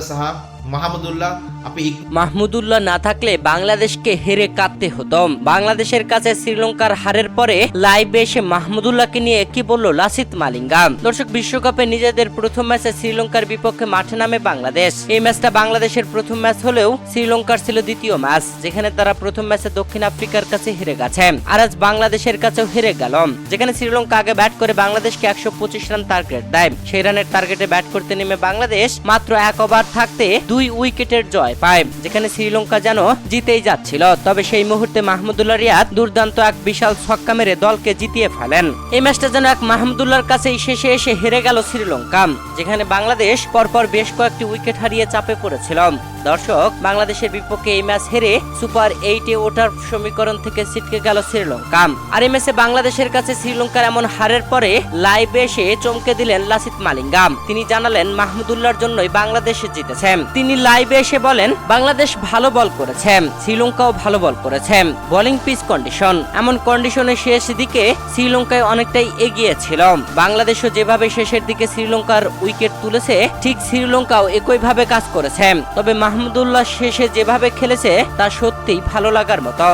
सहा. মাহমুদুল্লাহ মাহমুদুল্লাহ না থাকলে বাংলাদেশকে হেরে কাঁদতে হতো। বাংলাদেশের কাছে শ্রীলঙ্কার হারের পরে লাইভে এসে মাহমুদুল্লাহকে নিয়ে কি বলল লাসিত মালিঙ্গা? দর্শক, বিশ্বকাপে নিজেদের প্রথম ম্যাচে শ্রীলঙ্কার বিপক্ষে মাঠে নামে বাংলাদেশ। এই ম্যাচটা বাংলাদেশের প্রথম ম্যাচ হলেও শ্রীলঙ্কার ছিল দ্বিতীয় ম্যাচ, যেখানে তারা প্রথম ম্যাচে দক্ষিণ আফ্রিকার কাছে হেরে গেছে। আর আজ বাংলাদেশের কাছেও হেরে গেল। যেখানে শ্রীলঙ্কা আগে ব্যাট করে বাংলাদেশকে একশো পঁচিশ রান টার্গেট দেয়। সেই রানের টার্গেটে ব্যাট করতে নেমে বাংলাদেশ মাত্র এক ওভার থাকতে দুই উইকেটের জয় পায়, যেখানে শ্রীলঙ্কা যেন জিতেই যাচ্ছিল। তবে সেই মুহূর্তে মাহমুদুল্লাহ রিয়াদ দুর্দান্ত এক বিশাল ছক্কা মেরে দলকে জিতিয়ে ফেলেন। এই ম্যাচটা যেন এক মাহমুদুল্লাহর কাছেই শেষে এসে হেরে গেল শ্রীলঙ্কা, যেখানে বাংলাদেশ পরপর বেশ কয়েকটি উইকেট হারিয়ে চাপে পড়েছিল। দর্শক, বাংলাদেশের বিপক্ষে এই ম্যাচ হেরে সুপার এইটে ওঠার সমীকরণ থেকে ছিটকে গেল শ্রীলঙ্কা। আর এই ম্যাচে বাংলাদেশের কাছে শ্রীলঙ্কার এমন হারের পরে লাইভে এসে চমকে দিলেন লাসিত মালিঙ্গা। তিনি জানালেন, মাহমুদুল্লাহর জন্যই বাংলাদেশ জিতেছে তিনি লাইভে এসে বলেন, বাংলাদেশ ভালো বল করেছে, শ্রীলঙ্কাও ভালো বল করেছে বোলিং পিচ কন্ডিশন এমন কন্ডিশনে শেষ দিকে শ্রীলঙ্কায় অনেকটাই এগিয়ে ছিল। বাংলাদেশও যেভাবে শেষের দিকে শ্রীলঙ্কার উইকেট তুলেছে, ঠিক শ্রীলঙ্কাও একইভাবে কাজ করেছে। তবে মাহমুদুল্লাহ শেষে যেভাবে খেলেছে, তা সত্যিই ভালো লাগার মতো।